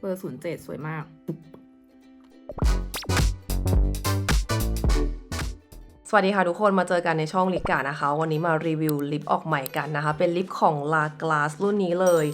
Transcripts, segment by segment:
เบอร์ศูนย์เจ็ดสวยมาก สวัสดีค่ะทุกคนมาเจอกันในช่องลิกานะคะ วันนี้มารีวิวลิปออกใหม่กันนะคะ เป็นลิปของลากราสรุ่นนี้เลย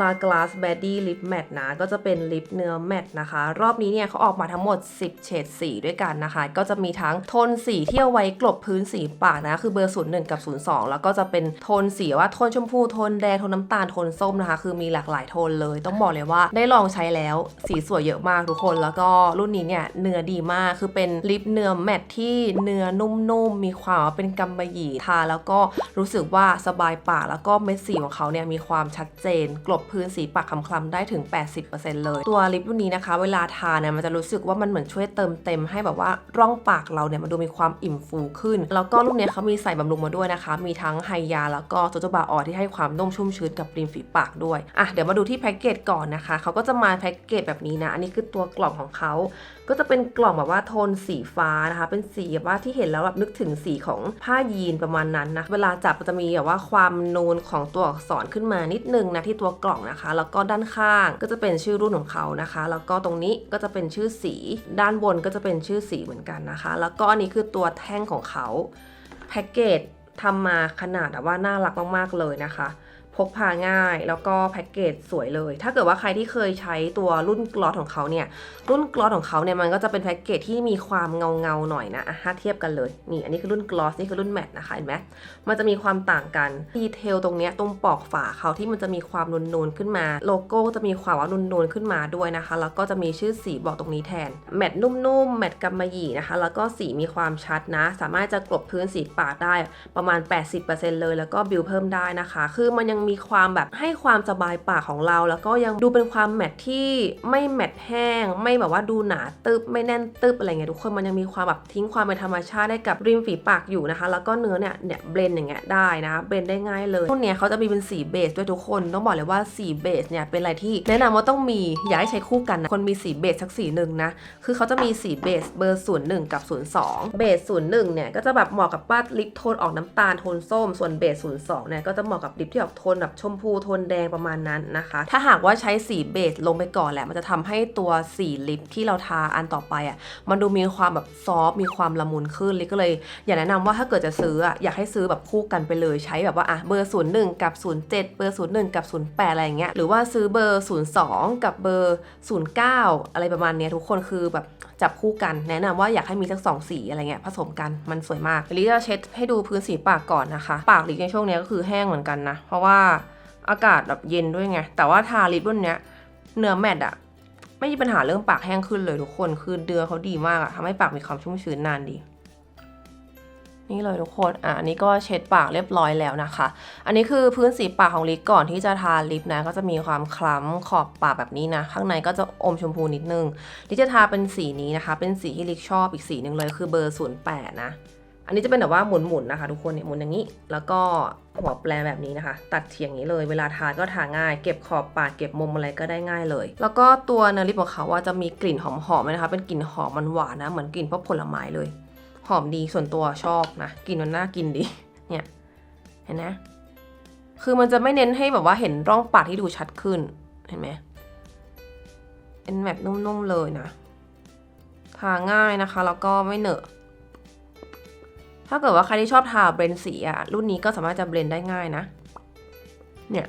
La Glace Baddie Lip Matte นะ ก็จะเป็นลิปเนื้อแมตต์นะคะ รอบนี้เนี่ยเขาออกมาทั้งหมด 10 เฉดสีด้วยกันนะคะ ก็จะมีทั้งโทนสีที่เอาไว้กลบพื้นสีปากนะ คือเบอร์ 01 กับ 02 แล้วก็จะเป็นโทนสีว่าโทนชมพู โทนแดง โทนน้ำตาล โทนส้มนะคะ คือมีหลากหลายโทนเลย ต้องบอกเลยว่าได้ลองใช้แล้วสีสวยเยอะมากทุกคน แล้วก็รุ่นนี้เนี่ยเนื้อดีมาก คือเป็นลิปเนื้อแมตต์ที่เนื้อนุ่มๆ มีความเป็นกำมะหยี่ทาแล้วก็รู้สึกว่าสบายปาก แล้วก็เม็ดสีของเขาเนี่ยมีความชัดเจน กลบพื้นสีปากคล้ำๆได้ถึง 80%เลย ตัวลิปรุ่นนี้นะคะ เวลาทาเนี่ยมันจะรู้สึกว่ามันเหมือนช่วยเติมเต็มให้แบบว่าร่องปากเราเนี่ยมันดูมีความอิ่มฟูขึ้น แล้วก็รุ่นนี้เขามีใส่บำรุงมาด้วยนะคะ มีทั้งไฮยาแล้วก็โจโจบาออที่ให้ความนุ่มชุ่มชื้นกับริมฝีปากด้วยอะเดี๋ยวมาดูที่แพ็กเกจก่อนนะคะเขาก็จะมาแพ็กเกจแบบนี้นะอันนี้คือตัวกล่องของเขาก็จะเป็นกล่องแบบว่าโทนสีฟ้านะคะ เป็นสีแบบว่าที่เห็นแล้วแบบนึกถึงสีของผ้ายีนประมาณนั้นนะเวลาจับจะมีแบบว่าความนูนของตัวอักษรขึ้นมานิดนึงนะที่ตัวกล่องนะคะ แล้วก็ด้านข้างก็จะเป็นชื่อรุ่นของเขานะคะ แล้วก็ตรงนี้ก็จะเป็นชื่อสี ด้านบนก็จะเป็นชื่อสีเหมือนกันนะคะ แล้วก็อันนี้คือตัวแท่งของเขาแพ็กเกจทำมาขนาดแบบว่าน่ารักมากๆเลยนะคะ พกพาง่าย แล้วก็แพ็กเกจสวยเลย ถ้าเกิดว่าใครที่เคยใช้ตัวรุ่นกลอสของเขาเนี่ยรุ่นกลอสของเขาเนี่ยมันก็จะเป็นแพ็กเกจที่มีความเงาเงาหน่อยนะอะถ้าเทียบกันเลยนี่อันนี้คือรุ่นกลอสนี่คือรุ่นแมตต์นะคะเห็นไหมมันจะมีความต่างกันดีเทลตรงเนี้ยตรงปอกฝาเขาที่มันจะมีความนูนๆขึ้นมา โลโก้จะมีความว่านูนๆขึ้นมาด้วยนะคะ แล้วก็จะมีชื่อสีบอกตรงนี้แทนแมตต์นุ่มๆแมตต์กำมะหยี่นะคะ แล้วก็สีมีความชัดนะ สามารถจะกลบพื้นสีปากได้ประมาณ 80%เลย แล้วก็บิวเพิ่มได้นะคะ คือมันยังมีความแบบให้ความสบายปากของเรา แล้วก็ยังดูเป็นความแมตที่ไม่แมตแห้ง ไม่แบบว่าดูหนาตึบไม่แน่นตึบอะไรเงี้ยทุกคนมันยังมีความแบบทิ้งความเป็นธรรมชาติได้กับริมฝีปากอยู่นะคะ แล้วก็เนื้อเนี่ยเนี่ยเบลนอย่างเงี้ยได้นะเบลนได้ง่ายเลยพวกเนี้ยเขาจะมีเป็นสีเบสด้วยทุกคนต้องบอกเลยว่าสีเบสเนี่ยเป็นอะไรที่แนะนำว่าต้องมีอยากให้ใช้คู่กันนะคนมีสีเบสสักสีหนึ่งนะคือเขาจะมีสีเบสเบอร์01กับ02เบส01เนี่ยก็จะแบบเหมาะกับป้าลิปโทนออกน้ำตาลโทนส้มส่วนเบส02เนี่ยก็จะเหมาะกับลิปที่ออกโทนแบบชมพูโทนแดงประมาณนั้นนะคะ ถ้าหากว่าใช้สีเบสลงไปก่อนแหละ มันจะทำให้ตัวสีลิปที่เราทาอันต่อไปอะ มันดูมีความแบบซอฟมีความละมุนขึ้นลิก็เลย อยากแนะนำว่าถ้าเกิดจะซื้ออะอยากให้ซื้อแบบคู่กันไปเลยใช้แบบว่าอะเบอร์01กับ07เบอร์01กับ08อะไรอย่างเงี้ยหรือว่าซื้อเบอร์02กับเบอร์09อะไรประมาณเนี้ยทุกคนคือแบบจับคู่กันแนะนำว่าอยากให้มีทั้งสองสีอะไรเงี้ยผสมกันมันสวยมากลิจะเช็ดให้ดูพื้นสีปากก่อนนะคะ ปากลิในช่วงนี้ก็คือแห้งเหมือนกันนะเพราะว่าอากาศแบบเย็นด้วยไง แต่ว่าทาลิปรุ่นเนี้ยเนื้อแมตต์อะไม่มีปัญหาเรื่องปากแห้งขึ้นเลยทุกคน คือเดือเขาดีมากอะทำให้ปากมีความชุ่มชื้นนานดี นี่เลยทุกคน อะอันนี้ก็เช็ดปากเรียบร้อยแล้วนะคะ อันนี้คือพื้นสีปากของลิปก่อนที่จะทาลิปนะ ก็จะมีความคล้ำขอบปากแบบนี้นะ ข้างในก็จะอมชมพูนิดนึงลิปจะทาเป็นสีนี้นะคะ เป็นสีที่ลิปชอบอีกสีหนึ่งเลยคือเบอร์ 08 นะ อันนี้จะเป็นแบบว่าหมุนๆนะคะ ทุกคนเนี่ยหมุนอย่างนี้ แล้วก็หัวแปรแบบนี้นะคะ ตัดเฉียงนี้เลย เวลาทาก็ทาง่าย เก็บขอบปากเก็บมุมอะไรก็ได้ง่ายเลย แล้วก็ตัวเนื้อลิปของเขาว่าจะมีกลิ่นหอมๆนะคะ เป็นกลิ่นหอมมันหวานนะ เหมือนกลิ่นพวกผลไม้เลย หอมดีส่วนตัวชอบนะกลิ่นมันน่ากินดี เนี่ย เห็นไหมคือมันจะไม่เน้นให้แบบว่าเห็นร่องปากที่ดูชัดขึ้น เห็นไหมเป็นแบบนุ่มๆเลยนะ ทาง่ายนะคะ แล้วก็ไม่เหนอะ ถ้าเกิดว่าใครที่ชอบทาเบรนสีอะรุ่นนี้ก็สามารถจะเบรนได้ง่ายนะ เนี่ย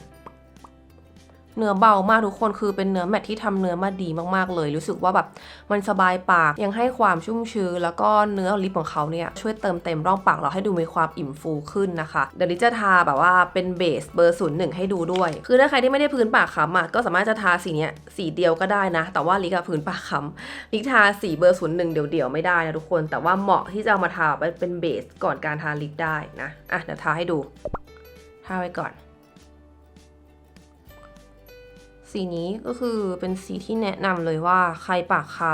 เนื้อเบามากทุกคนคือเป็นเนื้อแมทที่ทำเนื้อมาดีมากๆเลย รู้สึกว่าแบบมันสบายปากยังให้ความชุ่มชื้นแล้วก็เนื้อลิปของเขาเนี่ยช่วยเติมเต็มร่องปากเราให้ดูมีความอิ่มฟูขึ้นนะคะ เดี๋ยวลิจะทาแบบว่าเป็นเบสเบอร์ศูนย์หนึ่งให้ดูด้วย คือถ้าใครที่ไม่ได้พื้นปากค้ำอะก็สามารถจะทาสีเนี้ยสีเดียวก็ได้นะ แต่ว่าลิกับพื้นปากค้ำลิทาสีเบอร์ศูนย์หนึ่งเดี่ยวๆไม่ได้นะทุกคน แต่ว่าเหมาะที่จะเอามาทาเป็นเบสก่อนการทาลิปได้นะอะเดี๋ยวทาให้ดูทาไว้ก่อน สีนี้ก็คือเป็นสีที่แนะนำเลยว่าใครปากค้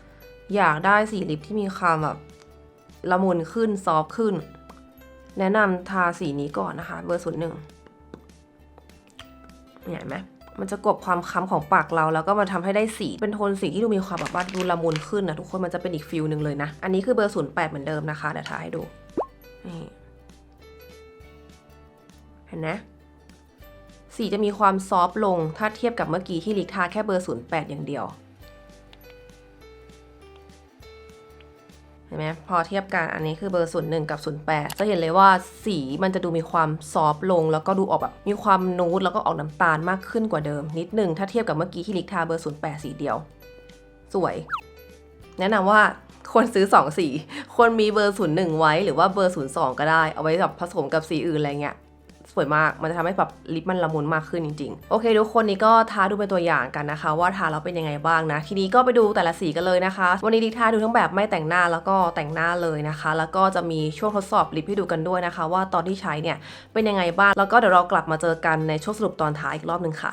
ำอยากได้สีลิปที่มีความแบบละมุนขึ้น ซอฟต์ขึ้น แนะนำทาสีนี้ก่อนนะคะ เบอร์ศูนย์หนึ่งเห็นไหมมันจะกบความค้ำของปากเราแล้วก็มาทำให้ได้สีเป็นโทนสีที่ดูมีความแบบว่าดูละมุนขึ้นนะทุกคนมันจะเป็นอีกฟิลหนึ่งเลยนะ อันนี้คือเบอร์ศูนย์แปดเหมือนเดิมนะคะเดี๋ยวทาให้ดูนี่เห็นไหม สีจะมีความซอฟต์ลงถ้าเทียบกับเมื่อกี้ที่ลิกทาแค่เบอร์ 08 อย่างเดียว เห็นไหมพอเทียบกันอันนี้คือเบอร์ 01 กับ 08 จะเห็นเลยว่าสีมันจะดูมีความซอฟต์ลง แล้วก็ดูออกแบบมีความนูดแล้วก็ออกน้ำตาลมากขึ้นกว่าเดิม นิดนึงถ้าเทียบกับเมื่อกี้ที่ลิกทาเบอร์ 08 สีเดียว สวย แนะนำว่าควรซื้อ 2 สี ควรมีเบอร์ 01 ไว้หรือว่าเบอร์ 02 ก็ได้ เอาไว้แบบผสมกับสีอื่นอะไรเงี้ย วยมากมันจะทำให้แบบลิปมันละมุนมากขึ้นจริงๆ โอเค ทุกคนนี้ก็ทาดูเป็นตัวอย่างกันนะคะ ว่าทาแล้วเป็นยังไงบ้างนะ ทีนี้ก็ไปดูแต่ละสีกันเลยนะคะ วันนี้ดิทาดูทั้งแบบไม่แต่งหน้าแล้วก็แต่งหน้าเลยนะคะ แล้วก็จะมีช่วงทดสอบลิปให้ดูกันด้วยนะคะ ว่าตอนที่ใช้เนี่ยเป็นยังไงบ้างแล้วก็เดี๋ยวเรากลับมาเจอกันในช่วงสรุปตอนท้ายอีกรอบหนึ่งค่ะ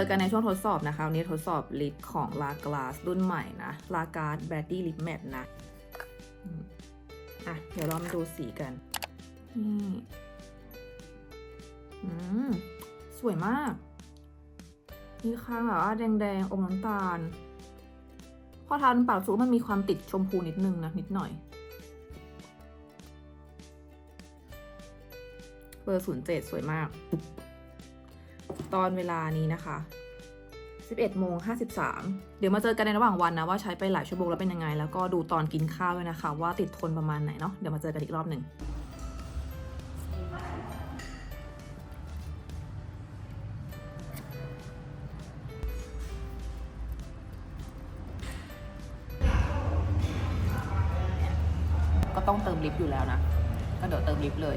จอกันในช่วงทดสอบนะคะ วันนี้ทดสอบลิปของ La Glace รุ่นใหม่นะ La Glace b a d d y Lip Matte นะ อะ เดี๋ยวเรามาดูสีกัน นี่อืม สวยมาก มีข้างแบบว่าแดงๆอมน้ำตาล พอทานปากสูมันมีความติดชมพูนิดนึงนะ นิดหน่อย เบอร์ศูนย์เจ็ดสวยมาก ตอนเวลานี้นะคะ 11โมง53 เดี๋ยวมาเจอกันในระหว่างวันนะว่าใช้ไปหลายชั่วโมงแล้วเป็นยังไง แล้วก็ดูตอนกินข้าวด้วยนะคะ ว่าติดทนประมาณไหนเนาะเดี๋ยวมาเจอกันอีกรอบหนึ่งก็ต้องเติมลิฟต์อยู่แล้วนะ ก็เดี๋ยวเติมลิฟต์เลย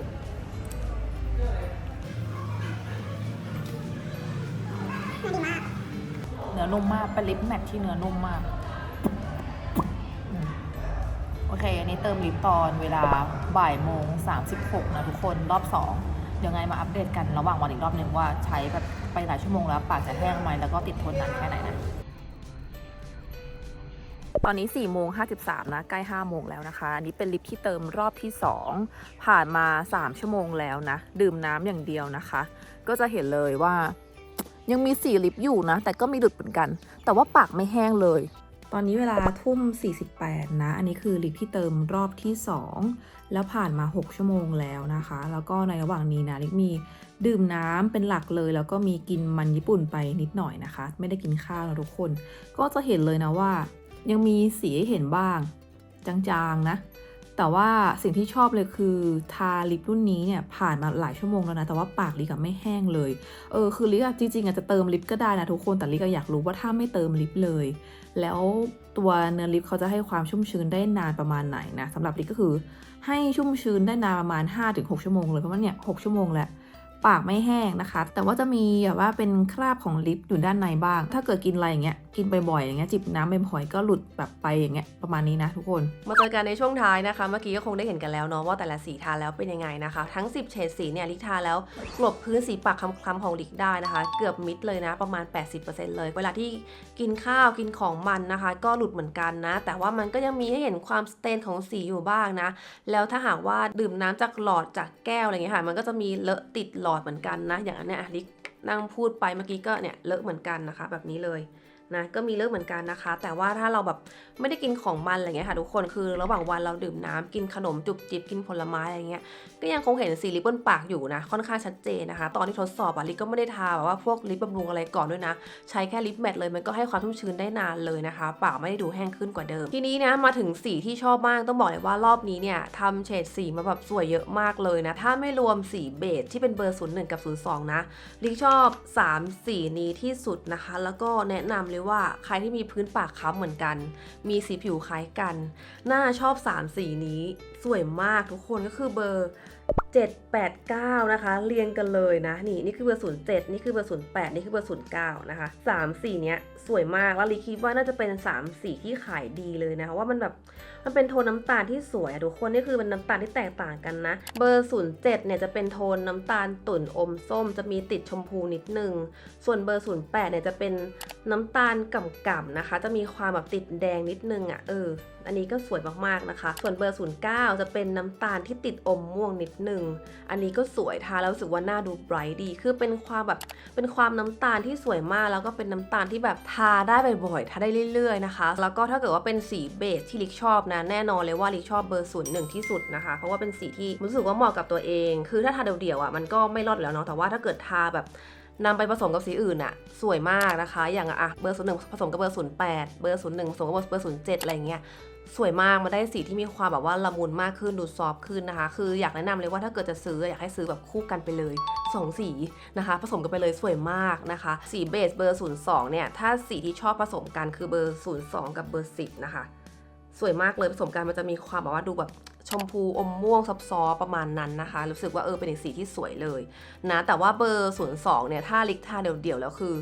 นื้อนุ่มมากเป็นลิปแมทที่เนื้อนุ่มมาก โอเค อันนี้เติมลิปตอนเวลาบ่ายโมงสามสิบหกนะทุกคนรอบสองเดี๋ยวไงมาอัปเดตกันระหว่างวันอีกรอบหนึ่งว่าใช้แบบไปหลายชั่วโมงแล้วปากจะแห้งไหมแล้วก็ติดทนนานแค่ไหนนะตอนนี้4ี่โมงห้นะใกล้5้าโมงแล้วนะคะ อันนี้เป็นลิปที่เติมรอบที่ 2 ผ่านมา 3 ชั่วโมงแล้วนะ ดื่มน้ำอย่างเดียวนะคะ ก็จะเห็นเลยว่า ยังมีสีลิปอยู่นะ แต่ก็มีดุดเหมือนกัน แต่ว่าปากไม่แห้งเลย ตอนนี้เวลาทุ่ม 48 นะ อันนี้คือลิปที่เติมรอบที่ 2 แล้วผ่านมา 6 ชั่วโมงแล้วนะคะ แล้วก็ในระหว่างนี้นะลิปมีดื่มน้ำเป็นหลักเลย แล้วก็มีกินมันญี่ปุ่นไปนิดหน่อยนะคะ ไม่ได้กินข้าวนะทุกคน ก็จะเห็นเลยนะว่า ยังมีสีให้เห็นบ้าง จางๆนะ แต่ว่าสิ่งที่ชอบเลยคือทาลิปรุ่นนี้เนี่ยผ่านมาหลายชั่วโมงแล้วนะ แต่ว่าปากลิกอะไม่แห้งเลย เออคือลิกอะจริงๆอาจจะเติมลิปก็ได้นะทุกคน แต่ลิกอะอยากรู้ว่าถ้าไม่เติมลิปเลย แล้วตัวเนื้อลิปเขาจะให้ความชุ่มชื้นได้นานประมาณไหนนะสำหรับลิกก็คือให้ชุ่มชื้นได้นานประมาณ 5-6 ชั่วโมงเลยเพราะว่าเนี่ย6ชั่วโมงแล้วปากไม่แห้งนะคะ แต่ว่าจะมีแบบว่าเป็นคราบของลิปอยู่ด้านในบ้าง ถ้าเกิดกินอะไรอย่างเงี้ยกินบ่อยๆอย่างเงี้ยจิบน้ำบ่อยๆก็หลุดแบบไปอย่างเงี้ยประมาณนี้นะทุกคน มาเจอกันในช่วงท้ายนะคะ เมื่อกี้ก็คงได้เห็นกันแล้วเนาะว่าแต่ละสีทาแล้วเป็นยังไงนะคะ ทั้ง 10 เฉดสีเนี่ยลิกทาแล้วกลบพื้นสีปากคล้ำๆของลิกได้นะคะ เกือบมิดเลยนะประมาณ 80%เลย เวลาที่กินข้าวกินของมันนะคะ ก็หลุดเหมือนกันนะ แต่ว่ามันก็ยังมีให้เห็นความสเตนของสีอยู่บ้างนะ แล้วถ้าหากว่าดื่มน้ำจากหลอดจากแก้วอะไรเงี้ยค่ะ มันก็จะมีเลอะติดหลอดเหมือนกันนะ อย่างอันเนี้ยลิกนั่งพูดไปเมื่อกี้ก็เนี่ยเลอะเหมือนกันนะคะ แบบนี้เลย นะก็มีเลอกเหมือนกันนะคะ แต่ว่าถ้าเราแบบไม่ได้กินของมันอะไรเงี้ยค่ะทุกคนคือระหว่างวันเราดื่มน้ำกินขนมจุบจิบกินผลไม้อะไรเงี้ย ก็ยังคงเห็นสีลิปบนปากอยู่นะ ค่อนข้างชัดเจนนะคะ ตอนที่ทดสอบอะลิปก็ไม่ได้ทาแบบว่าพวกลิปบำรุงอะไรก่อนด้วยนะ ใช้แค่ลิปแมทเลยมันก็ให้ความชุ่มชื้นได้นานเลยนะคะ ปากไม่ได้ดูแห้งขึ้นกว่าเดิม ทีนี้นะมาถึงสีที่ชอบมากต้องบอกเลยว่ารอบนี้เนี่ยทำเฉดสีมาแบบสวยเยอะมากเลยนะ ถ้าไม่รวมสีเบจที่เป็นเบอร์ 01 กับ 02 นะลิชอบ 3 สีนี้ที่สุดนะคะ แล้วก็แนะนำเลยว่าใครที่มีพื้นปากค้ำเหมือนกัน มีสีผิวคล้ายกันน่าชอบ 3 สีนี้สวยมากทุกคนก็คือเบอร์ 7 8 9 นะคะ เรียงกันเลยนะ นี่นี่คือเบอร์ 07 นี่คือเบอร์ 08 นี่คือเบอร์ 09 นะคะ 3 สีเนี้ยสวยมาก แล้วลีคิดว่าน่าจะเป็น 3 สีที่ขายดีเลยนะคะว่ามันแบบ มันเป็นโทนน้ำตาลที่สวยอะทุกคนนี่คือมันน้ำตาลที่แตกต่างกันนะ เบอร์ 07 เนี่ยจะเป็นโทนน้ำตาลตุ่นอมส้ม จะมีติดชมพูนิดนึง ส่วนเบอร์ 08 เนี่ยจะเป็นน้ำตาลก่ำๆนะคะ จะมีความแบบติดแดงนิดนึงอะ่ะเออ อันนี้ก็สวยมากๆนะคะ ส่วนเบอร์ 09 จะเป็นน้ำตาลที่ติดอมม่วงนิดนึง อันนี้ก็สวยทาแล้วรู้สึกว่าหน้าดูไบรท์ดี คือเป็นความแบบเป็นความน้ำตาลที่สวยมาก แล้วก็เป็นน้ำตาลที่แบบทาได้บ่อยๆทาได้เรื่อยๆนะคะ แล้วก็ถ้าเกิดว่าเป็นสีเบจที่ลิกชอบนะแน่นอนเลยว่าลิชอบเบอร์ศูนย์หนึ่งที่สุดนะคะ เพราะว่าเป็นสีที่รู้สึกว่าเหมาะกับตัวเอง คือถ้าทาเดี่ยวๆอะมันก็ไม่รอดแล้วเนาะแต่ว่าถ้าเกิดทาแบบนำไปผสมกับสีอื่นอะสวยมากนะคะ อย่างอะเบอร์ศูนย์หนึ่งผสมกับเบอร์ศูนย์แปดเบอร์ศูนย์หนึ่งผสมกับเบอร์ศูนย์เจ็ดอะไรเงี้ยสวยมากมันได้สีที่มีความแบบว่าละมุนมากขึ้นดูซอฟขึ้นนะคะ คืออยากแนะนำเลยว่าถ้าเกิดจะซื้ออยากให้ซื้อแบบคู่กันไปเลยสองสีนะคะ ผสมกันไปเลยสวยมากนะคะ สีเบสเบอร์ 02 เนี่ย ถ้าสีที่ชอบผสมกันคือเบอร์ 02 กับเบอร์ 10 นะคะ สวยมากเลยผสมกันมันจะมีความแบบว่าดูแบบชมพูอมม่วงซับซ้อนประมาณนั้นนะคะ รู้สึกว่าเออเป็นอีกสีที่สวยเลยนะ แต่ว่าเบอร์02เนี่ยถ้าลิกทาเดี่ยวๆแล้วคือ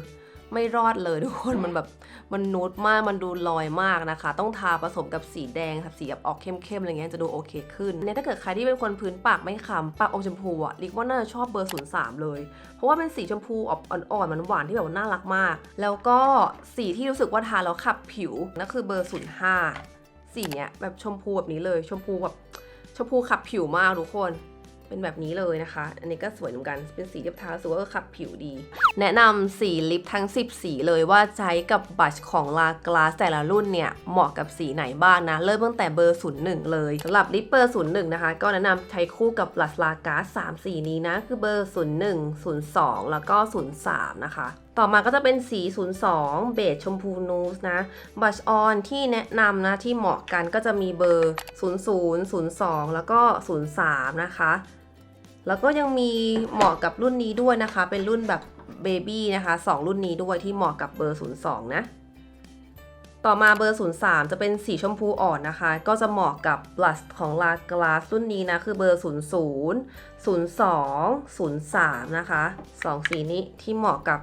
ไม่รอดเลยทุกคนมันแบบมันนูดมากมันดูลอยมากนะคะ ต้องทาผสมกับสีแดงครับสีแบบออกเข้มๆอะไรเงี้ยจะดูโอเคขึ้นเนี่ยถ้าเกิดใครที่เป็นคนพื้นปากไม่คล้ำปากอมชมพูอะลิกว่าน่าจะชอบเบอร์03เลย เพราะว่าเป็นสีชมพูอ่อกอ่อนหวานที่แบบน่ารักมาก แล้วก็สีที่รู้สึกว่าทาแล้วขับผิวนั่นคือเบอร์05 สีเนี้ยแบบชมพูแบบนี้เลย ชมพูแบบชมพูขับผิวมากทุกคนเป็นแบบนี้เลยนะคะ อันนี้ก็สวยเหมือนกัน เป็นสีที่ทาสว่าเออขับผิวดี แนะนำสีลิปทั้ง 10 สีเลยว่าใช้กับบัชของลากลาสแต่ละรุ่นเนี่ย เหมาะกับสีไหนบ้างนะ เริ่มตั้งแต่เบอร์ 01 เลยสำหรับลิปเบอร์ 01 นะคะ ก็แนะนำใช้คู่กับบัชลากาส3สีนี้นะ คือเบอร์ 01 02 แล้วก็ 03 นะคะต่อมาก็จะเป็นสี 02 เบจชมพูนูสนะ บัชออนที่แนะนำนะที่เหมาะกันก็จะมีเบอร์ 00 02 แล้วก็ 03 นะคะ แล้วก็ยังมีเหมาะกับรุ่นนี้ด้วยนะคะ เป็นรุ่นแบบเบบี้นะคะ 2 รุ่นนี้ด้วยที่เหมาะกับเบอร์ 02 นะ ต่อมาเบอร์ 03 จะเป็นสีชมพูอ่อนนะคะ ก็จะเหมาะกับบลัชของลากลาสรุ่นนี้นะ คือเบอร์ 00 02 03 นะคะ 2 สีนี้ที่เหมาะกับ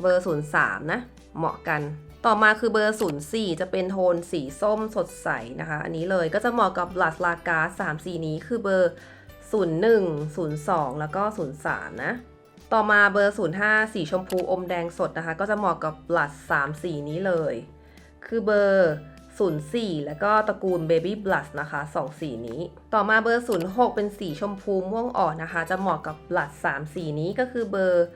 เบอร์ 03 นะ เหมาะกัน ต่อมาคือเบอร์ 04 จะเป็นโทนสีส้มสดใสนะคะ อันนี้เลยก็จะเหมาะกับบลัชลากาส3สีนี้คือเบอร์ 01 02 แล้วก็ 03 นะต่อมาเบอร์ 05 สีชมพูอมแดงสดนะคะ ก็จะเหมาะกับบลัช3สีนี้เลย คือเบอร์ 04 แล้วก็ตระกูล Baby Blush นะคะ 2 สีนี้ ต่อมาเบอร์ 06 เป็นสีชมพูม่วงอ่อนนะคะ จะเหมาะกับบลัช3สีนี้ก็คือเบอร์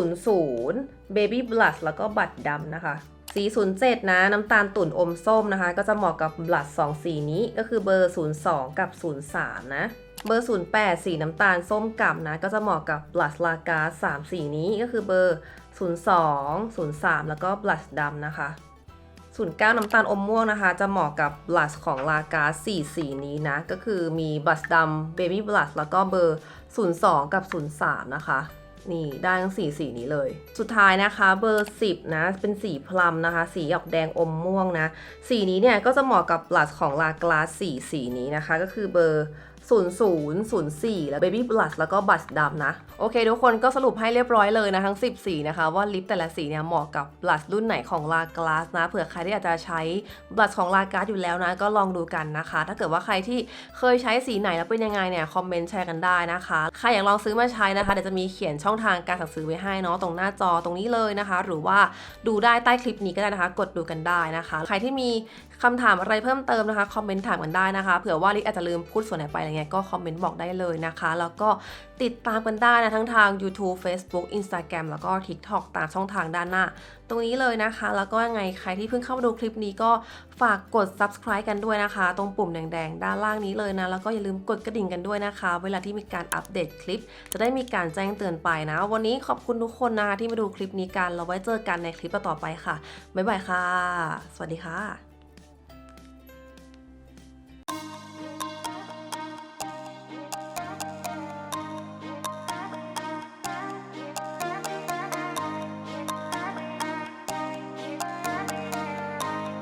00 Baby Blush แล้วก็บัตรดำนะคะ สี 07 นะ น้ำตาลตุ่นอมส้มนะคะ ก็จะเหมาะกับบลัช2สีนี้ก็คือเบอร์ 02 กับ 03 นะเบอร์ 08 สีน้ำตาลส้มกล่ำนะ ก็จะเหมาะกับบลัชลากา3สีนี้ก็คือเบอร์ 02 03 แล้วก็บลัชดำนะคะ 09น้ำตาลอมม่วงนะคะ จะเหมาะกับบลัชของลากา4สีนี้นะ ก็คือมีบลัชดำ Baby Blush แล้วก็เบอร์02กับ03นะคะนี่ได้ทั้งสีสีนี้เลย สุดท้ายนะคะเบอร์ 10 นะ เป็นสีพลัมนะคะ สีออกแดงอมม่วงนะ สีนี้เนี่ยก็จะเหมาะกับบลัชของลากลาสีสีนี้นะคะ ก็คือเบอร์ 0004 แล้ว Baby Blush แล้วก็บัชดำนะ โอเค ทุกคนก็สรุปให้เรียบร้อยเลยนะ ทั้ง 10 สีนะคะ ว่าลิปแต่ละสีเนี่ยเหมาะกับบลัชรุ่นไหนของลากลาสนะ เผื่อใครที่อาจจะใช้บลัชของลากาสอยู่แล้วนะ ก็ลองดูกันนะคะ ถ้าเกิดว่าใครที่เคยใช้สีไหนแล้วเป็นยังไงเนี่ยคอมเมนต์แชร์กันได้นะคะใครอยากลองซื้อมาใช้นะคะเดี๋ยวจะมีเขียนช่องทางการสั่งซื้อไว้ให้เนาะตรงหน้าจอตรงนี้เลยนะคะ หรือว่าดูได้ใต้คลิปนี้ก็ได้นะคะ กดดูกันได้นะคะ ใครที่มี คำถามอะไรเพิ่มเติมนะคะคอมเมนต์ถามกันได้นะคะเผื่อว่าลิกอาจจะลืมพูดส่วนไหนไปอะไรเงี้ยก็คอมเมนต์บอกได้เลยนะคะ แล้วก็ติดตามกันได้นะทั้งทาง YouTube Facebook Instagram แล้วก็ TikTok ตามช่องทางด้านหน้า ตรงนี้เลยนะคะ แล้วก็ยังไงใครที่เพิ่งเข้ามาดูคลิปนี้ก็ฝากกด subscribe กันด้วยนะคะ ตรงปุ่มแดงๆ ด้านล่างนี้เลยนะ แล้วก็อย่าลืมกดกระดิ่งกันด้วยนะคะ เวลาที่มีการอัปเดตคลิป จะได้มีการแจ้งเตือนไปนะ วันนี้ขอบคุณทุกคนนะคะที่มาดูคลิปนี้กันเราไว้เจอกันในคลิปต่อไปค่ะบ๊ายบายค่ะ สวัสดีค่ะ